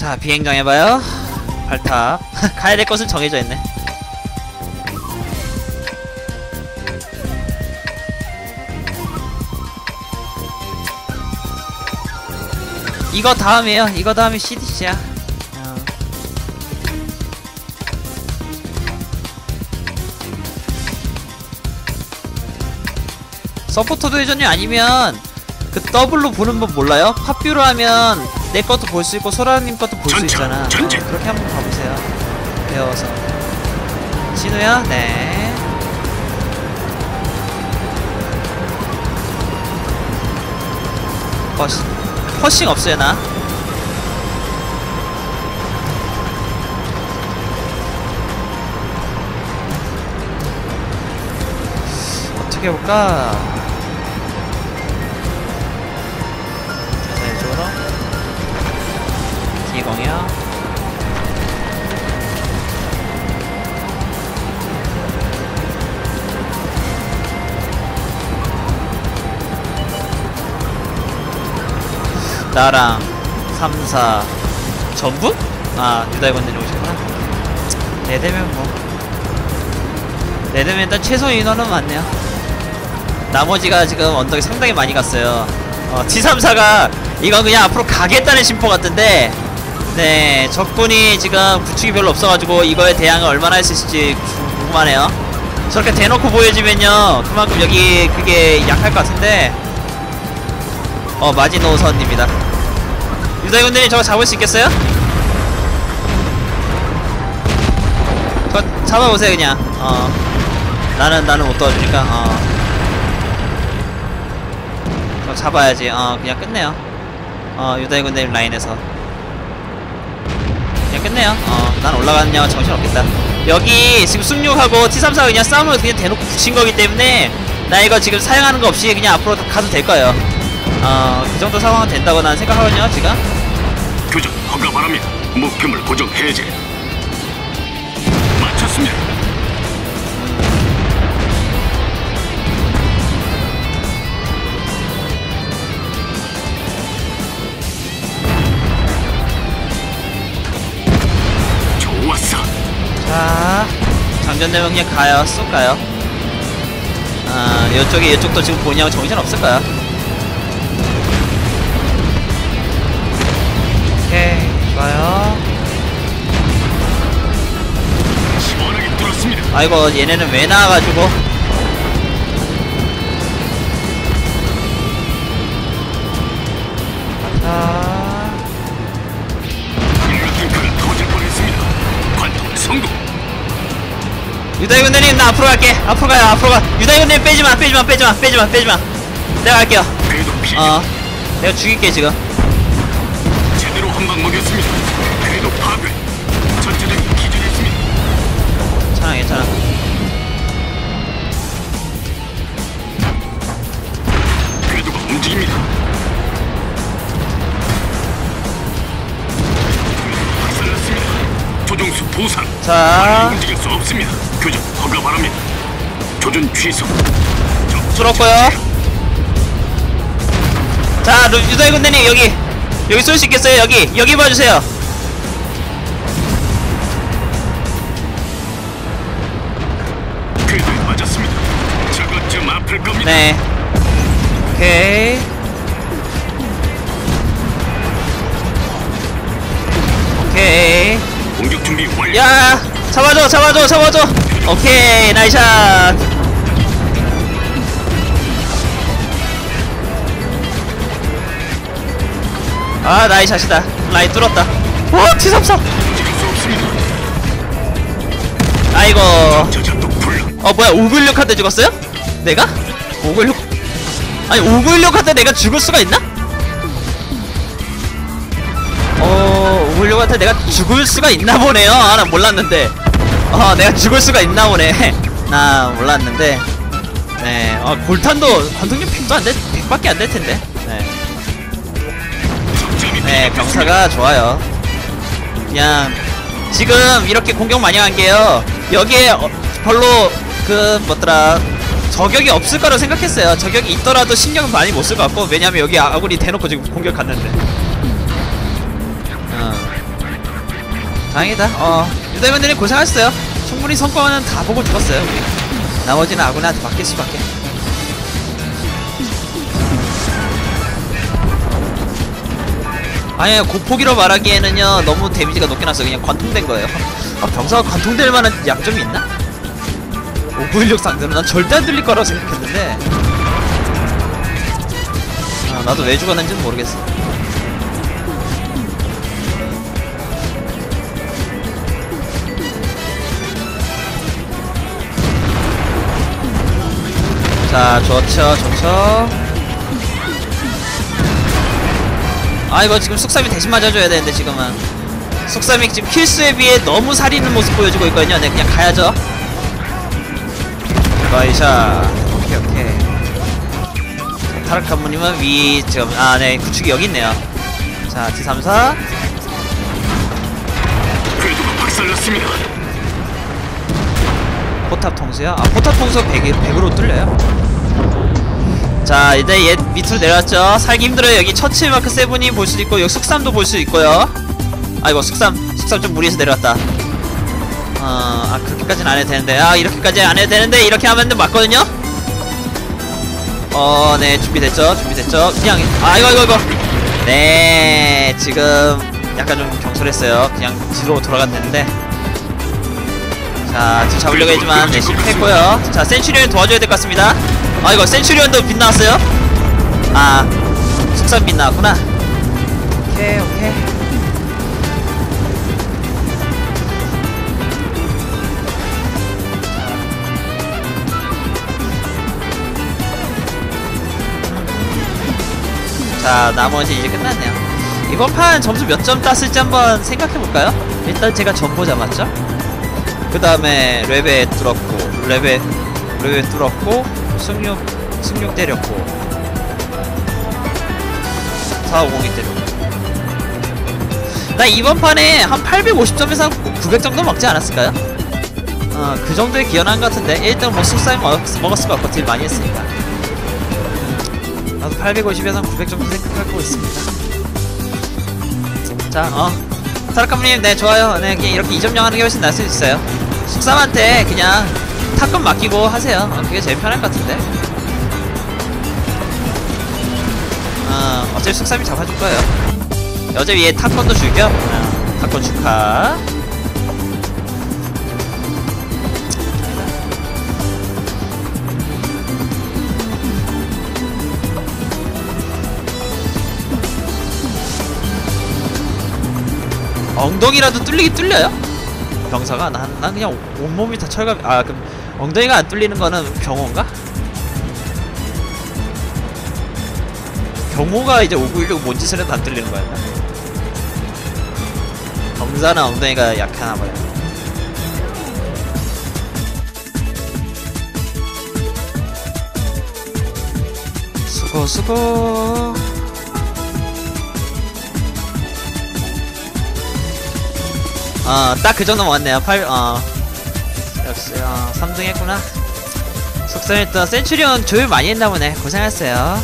자 비행 정해봐요. 발탑 가야 될 곳은 정해져 있네. 이거 다음이에요. 이거 다음이 CDC야. 어. 서포터도 회전이 아니면 그 더블로 보는 법 몰라요? 팝뷰로 하면 내 것도 볼 수 있고 소라님 것도 볼 수 있잖아 전진. 어, 그렇게 한번 가보세요 배워서 진우야? 네 퍼싱 퍼싱 없어요 나 어떻게 해볼까? 기공이요. 나랑 3, 4 전부? 아, 유다이건님 오셨구나. 네 대면 뭐. 네 대면 일단 최소 인원은 많네요. 나머지가 지금 언덕에 상당히 많이 갔어요. 어, T34가 이건 그냥 앞으로 가겠다는 심포 같은데, 네, 적군이 지금 구축이 별로 없어가지고 이거에 대항을 얼마나 할 수 있을지 구- 궁금하네요. 저렇게 대놓고 보여지면요, 그만큼 여기 그게 약할 것 같은데, 어, 마지노선입니다. 유다이군들이 저거 잡을 수 있겠어요? 저 잡아보세요, 그냥. 어. 나는, 나는 못 도와주니까, 어. 저 잡아야지. 어, 그냥 끝내요. 어, 유다이 군대님 라인에서. 끝내요. 어, 난 올라가느냐고 정신없겠다. 여기 지금 숭육하고 T34가 그냥 싸움을 그냥 대놓고 붙인 거기 때문에 나 이거 지금 사용하는 거 없이 그냥 앞으로 가도 될 거예요. 어, 그 정도 상황은 된다고 난 생각하거든요, 지금. 교전 허가 바랍니다. 목표물 고정 해제. 장전되면 그냥 가요. 쑥 가요. 아, 이쪽에 이쪽도 지금 보냐고 정신 없을 거야. 오케이, 좋아요. 아이고, 얘네는 왜 나와가지고. 성공. 유다이 군대님, 나 앞으로 갈게. 앞으로 가요, 앞으로 가. 유다이 군대님, 빼지 마, 빼지 마, 빼지 마, 빼지 마, 빼지 마. 내가 갈게요. 피해. 어, 내가 죽일게, 지금. 제대로 한 방 먹였습니다. 자, 움직일 수 없습니다. 교전 허가 바랍니다. 조준 취소. 적- 뚫었고요. 자, 루- 유다이 군대님 여기 여기 쏠 수 있겠어요? 여기 여기 봐주세요. 궤도에 맞았습니다. 저것쯤 아플 겁니다. 네. 오케이. 공격 준비 완료. 야, 잡아줘, 잡아줘, 잡아줘. 오케이, 나이샷. 아, 나이샷이다. 라인 뚫었다. 오, T34. 움직일 수 없습니다. 아이고. 어 뭐야 596 한테 죽었어요? 내가? 596 아니 596 한테 내가 죽을 수가 있나? 어596 한테 내가 죽을 수가 있나 보네요 아 나 몰랐는데 어 내가 죽을 수가 있나 보네 나 몰랐는데 네 어 골탄도 관통력 100도 안돼 100밖에 안 될 텐데 네. 네, 병사가 좋아요. 그냥 지금 이렇게 공격 많이 한 게요. 여기에 어, 별로 그 뭐더라 저격이 없을 거라고 생각했어요. 저격이 있더라도 신경은 많이 못 쓸 것 같고 왜냐면 여기 아군이 대놓고 지금 공격 갔는데. 다행이다. 어, 유다이원들이 고생하셨어요. 충분히 성과는 다 보고 죽었어요. 우리. 나머지는 아군한테 맡길 수밖에. 아니 고폭이로 말하기에는요 너무 데미지가 높게 나서 그냥 관통된 거예요. 아, 병사가 관통될 만한 양점이 있나? 5916 상대로 난 절대 안 들릴 거라고 생각했는데 아, 나도 왜 죽었는지는 모르겠어. 자, 좋죠, 좋죠. 아, 이거 지금 숙삼이 대신 맞아줘야 되는데, 지금은. 숙삼이 지금 킬수에 비해 너무 살이는 모습 보여주고 있거든요. 네, 그냥 가야죠. 바이샤. 오케이, 오케이. 타락한무님은 위, 지금, 아, 네, 구축이 여기 있네요. 자, D34. 궤도가 박살났습니다. 포탑 통수요? 아 포탑 통수 100, 100으로 뚫려요? 자 이제 얘 밑으로 내려왔죠? 살기 힘들어요. 여기 처치 마크 세븐이 볼수 있고 여기 숙삼도 볼 수 있고요. 아이고 숙삼 숙삼 좀 무리해서 내려왔다. 어아 그렇게까지는 안 해도 되는데. 아 이렇게까지 안 해도 되는데 이렇게 하면 맞거든요? 어네 준비됐죠? 준비됐죠? 그냥 아 이거 이거 이거. 네 지금 약간 좀 경솔했어요. 그냥 뒤로 돌아갔는데 자, 뒤 잡으려고 했지만 네, 실패했고요. 자, 센츄리온 도와줘야 될 것 같습니다. 아, 이거 센츄리온도 빗나왔어요? 아, 숙산 빗나왔구나. 오케이, 오케이. 자, 나머지 이제 끝났네요. 이번 판 점수 몇 점 땄을지 한번 생각해볼까요? 일단 제가 전보 잡았죠? 그 다음에 레베 뚫었고 레베 레베 뚫었고 승육 승육 때렸고 4502 때렸고 나 이번 판에 한 850점에서 한 900점도 먹지 않았을까요? 어, 그 정도의 기여한 것 같은데 1등 뭐 숙사에 먹, 먹었을 것 같고 딜 많이 했으니까 나도 850에서 한 900점도 생각하고 있습니다 자, 어 타락감님, 네, 좋아요. 네, 이렇게 2점령 하는 게 훨씬 나을 수 있어요. 숙삼한테 그냥 탑건 맡기고 하세요. 어, 그게 제일 편할 것 같은데. 어, 어차피 숙삼이 잡아줄 거예요. 어차피 얘 탑건도 줄겸. 어, 탑건 축하. 엉덩이라도 뚫리기 뚫려요? 병사가 난, 난 그냥 온몸이 다 철갑 아 그럼 엉덩이가 안 뚫리는 거는 경호인가? 경호가 이제 5916 뭔 짓을 해도 안 뚫리는 거였나? 병사는 엉덩이가 약하나 봐요 수고 수고 어, 딱 그 정도 먹었네요. 8, 어. 역시, 어, 3등 했구나. 속성일던 센츄리온 조율 많이 했나 보네. 고생했어요.